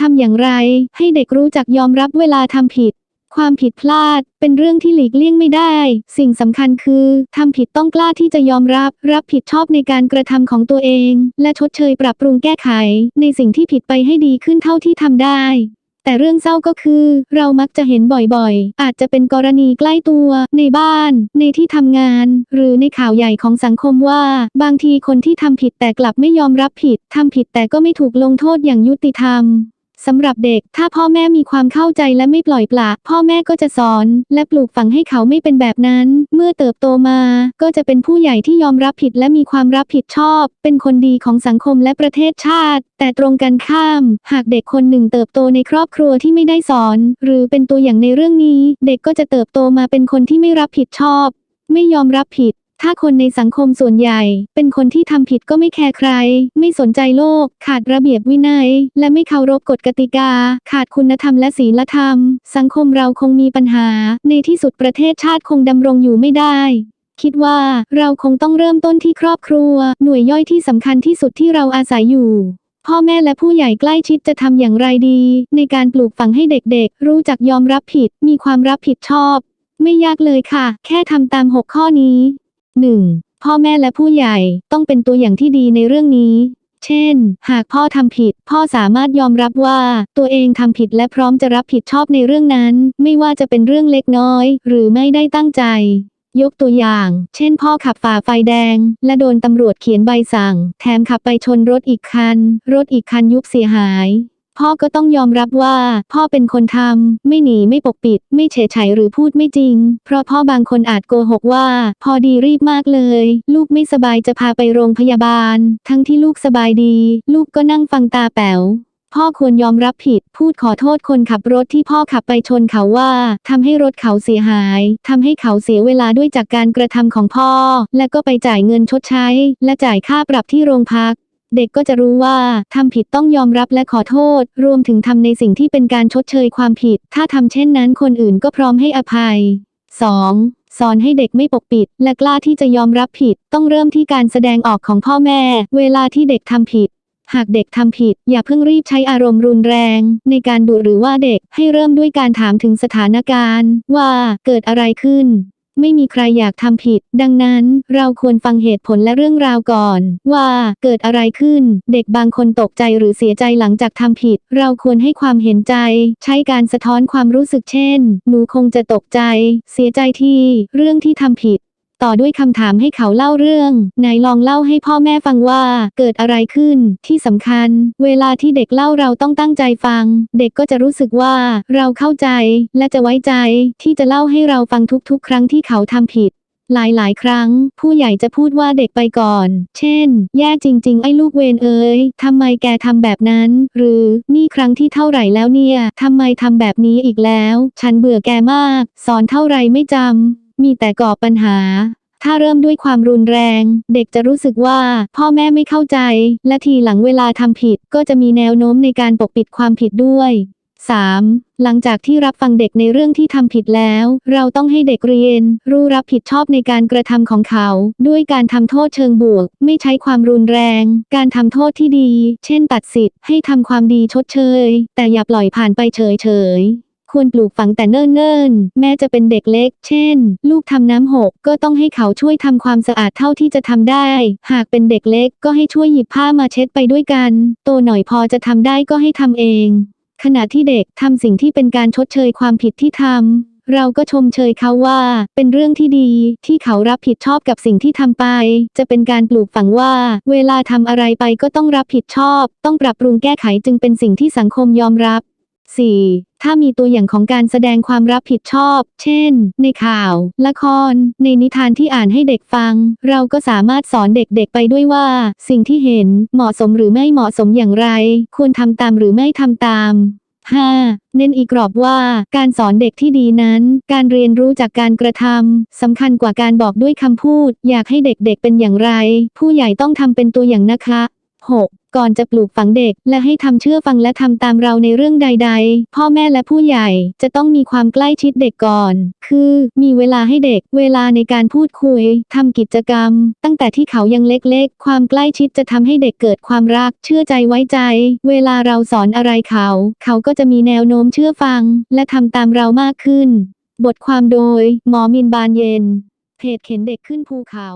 ทำอย่างไรให้เด็กรู้จักยอมรับเวลาทำผิด ความผิดพลาดเป็นเรื่องที่หลีกเลี่ยงไม่ได้ สิ่งสำคัญคือทำผิดต้องกล้าที่จะยอมรับ รับผิดชอบในการกระทำของตัวเอง และชดเชยปรับปรุงแก้ไข ในสิ่งที่ผิดไปให้ดีขึ้นเท่าที่ทำได้ แต่เรื่องเศร้าก็คือ เรามักจะเห็นบ่อยๆ อาจจะเป็นกรณีใกล้ตัว ในบ้าน ในที่ทำงาน หรือในข่าวใหญ่ของสังคมว่า บางทีคนที่ทำผิดแต่กลับไม่ยอมรับผิดทำผิดแต่ก็ไม่ถูกลงโทษอย่างยุติธรรม สำหรับเด็ก ถ้าพ่อแม่มีความเข้าใจและไม่ปล่อยปละ พ่อแม่ก็จะสอน และปลูกฝังให้เขาไม่เป็นแบบนั้น เมื่อเติบโตมา ก็จะเป็นผู้ใหญ่ที่ยอมรับผิดและมีความรับผิดชอบ เป็นคนดีของสังคมและประเทศชาติ แต่ตรงกันข้าม หากเด็กคนหนึ่งเติบโตในครอบครัวที่ไม่ได้สอน หรือเป็นตัวอย่างในเรื่องนี้ เด็กก็จะเติบโตมาเป็นคนที่ไม่รับผิดชอบ ไม่ยอมรับผิด ถ้าคนในสังคมส่วนใหญ่ เป็นคนที่ทำผิดก็ไม่แคร์ใคร ไม่สนใจโลก ขาดระเบียบวินัย และไม่เคารพกฎกติกา ขาดคุณธรรมและศีลธรรม สังคมเราคงมีปัญหา ในที่สุดประเทศชาติคงดำรงอยู่ไม่ได้คิดว่าเราคงต้องเริ่มต้นที่ครอบครัว หน่วยย่อยที่สำคัญที่สุดที่เราอาศัยอยู่ พ่อแม่และผู้ใหญ่ใกล้ชิดจะทำอย่างไรดี ในการปลูกฝังให้เด็กๆ รู้จักยอมรับผิด มีความรับผิดชอบ ไม่ยากเลยค่ะ แค่ทำตาม 6 ข้อนี้ 1. พ่อแม่และผู้ใหญ่ต้องเป็นตัวอย่างที่ดีในเรื่องนี้ เช่น หากพ่อทำผิด พ่อสามารถยอมรับว่าตัวเองทำผิดและพร้อมจะรับผิดชอบในเรื่องนั้น ไม่ว่าจะเป็นเรื่องเล็กน้อย หรือไม่ได้ตั้งใจ ยกตัวอย่าง เช่น พ่อขับฝ่าไฟแดง และโดนตำรวจเขียนใบสั่ง แถมขับไปชนรถอีกคัน รถอีกคันยุบเสียหาย พ่อก็ต้องยอมรับว่า พ่อเป็นคนทำไม่หนีไม่ปกปิด ไม่เฉยไฉยหรือพูดไม่จริง เพราะพ่อบางคนอาจโกหกว่า พอดีรีบมากเลย ลูกไม่สบายจะพาไปโรงพยาบาล ทั้งที่ลูกสบายดี ลูกก็นั่งฟังตาแป๋วพ่อควรยอมรับผิด พูดขอโทษคนขับรถที่พ่อขับไปชนเขาว่าทำให้รถเขาเสียหายทำให้เขาเสียเวลาด้วยจากการกระทำของพ่อ และก็ไปจ่ายเงินชดใช้ และจ่ายค่าปรับที่โรงพัก เด็กก็จะรู้ว่าทำผิดต้องยอมรับและขอโทษ รวมถึงทำในสิ่งที่เป็นการชดเชยความผิด ถ้าทำเช่นนั้นคนอื่นก็พร้อมให้อภัย 2. สอนให้เด็กไม่ปกปิด และกล้าที่จะยอมรับผิด ต้องเริ่มที่การแสดงออกของพ่อแม่ เวลาที่เด็กทำผิด หากเด็กทำผิด อย่าเพิ่งรีบใช้อารมณ์รุนแรง ในการดุหรือว่าเด็กให้เริ่มด้วยการถามถึงสถานการณ์ ว่าเกิดอะไรขึ้น ไม่มีใครอยากทำผิด ดังนั้นเราควรฟังเหตุผลและเรื่องราวก่อน ว่าเกิดอะไรขึ้น เด็กบางคนตกใจหรือเสียใจหลังจากทำผิด เราควรให้ความเห็นใจ ใช้การสะท้อนความรู้สึกเช่น หนูคงจะตกใจ เสียใจที่ เรื่องที่ทำผิด ต่อด้วยคำถามให้เขาเล่าเรื่องไหนลองเล่าให้พ่อแม่ฟังว่า เกิดอะไรขึ้น ที่สำคัญ เวลาที่เด็กเล่าเราต้องตั้งใจฟัง เด็กก็จะรู้สึกว่าเราเข้าใจ และจะไว้ใจ ที่จะเล่าให้เราฟังทุกๆ ครั้งที่เขาทำผิดหลายๆ ครั้ง ผู้ใหญ่จะพูดว่าเด็กไปก่อน เช่น แย่จริง ๆ ไอ้ลูกเวนเอ้ยทำไมแกทำแบบนั้น หรือนี่ครั้งที่เท่าไหร่แล้วเนี่ยทำไมทำแบบนี้อีกแล้ว ฉันเบื่อแกมาก สอนเท่าไรไม่จำ มีแต่ก่อปัญหา ถ้าเริ่มด้วยความรุนแรง เด็กจะรู้สึกว่าพ่อแม่ไม่เข้าใจ และทีหลังเวลาทำผิดก็จะมีแนวโน้มในการปกปิดความผิดด้วย 3. หลังจากที่รับฟังเด็กในเรื่องที่ทำผิดแล้ว เราต้องให้เด็กเรียน รู้รับผิดชอบในการกระทำของเขา ด้วยการทำโทษเชิงบวก ไม่ใช้ความรุนแรง การทำโทษที่ดี เช่น ตัดสิทธิ์ให้ทำความดีชดเชย แต่อย่าปล่อยผ่านไปเฉยๆ ควรปลูกฝังแต่เนิ่นๆ แม้จะเป็นเด็กเล็ก เช่น ลูกทำน้ำหก ก็ต้องให้เขาช่วยทำความสะอาดเท่าที่จะทำได้ หากเป็นเด็กเล็กก็ให้ช่วยหยิบผ้ามาเช็ดไปด้วยกัน โตหน่อยพอจะทำได้ก็ให้ทำเอง ขณะที่เด็กทำสิ่งที่เป็นการชดเชยความผิดที่ทำเราก็ชมเชยเขาว่า เป็นเรื่องที่ดีที่เขารับผิดชอบกับสิ่งที่ทำไป จะเป็นการปลูกฝังว่า เวลาทำอะไรไปก็ต้องรับผิดชอบ ต้องปรับปรุงแก้ไขจึงเป็นสิ่งที่สังคมยอมรับ 4. ถ้ามีตัวอย่างของการแสดงความรับผิดชอบ เช่น ในข่าว ละคร ในนิทานที่อ่านให้เด็กฟัง เราก็สามารถสอนเด็กๆไปด้วยว่า สิ่งที่เห็นเหมาะสมหรือไม่เหมาะสมอย่างไร ควรทำตามหรือไม่ทำตาม 5. เน้นอีกรอบว่า การสอนเด็กที่ดีนั้น การเรียนรู้จากการกระทำสำคัญกว่าการบอกด้วยคำพูด อยากให้เด็กๆเป็นอย่างไร ผู้ใหญ่ต้องทำเป็นตัวอย่างนะคะ 6. ก่อนจะปลูกฝังเด็ก และให้ทำเชื่อฟังและทำตามเราในเรื่องใด ๆ พ่อแม่และผู้ใหญ่จะต้องมีความใกล้ชิดเด็กก่อน คือ มีเวลาให้เด็ก เวลาในการพูดคุยทำกิจกรรม ตั้งแต่ที่เขายังเล็กๆ ความใกล้ชิดจะทำให้เด็กเกิดความรัก เชื่อใจไว้ใจ เวลาเราสอนอะไรเขา เขาก็จะมีแนวโน้มเชื่อฟัง และทำตามเรามากขึ้น บทความโดย หมอมินบานเย็น เพจเข็นเด็กขึ้นภูเขา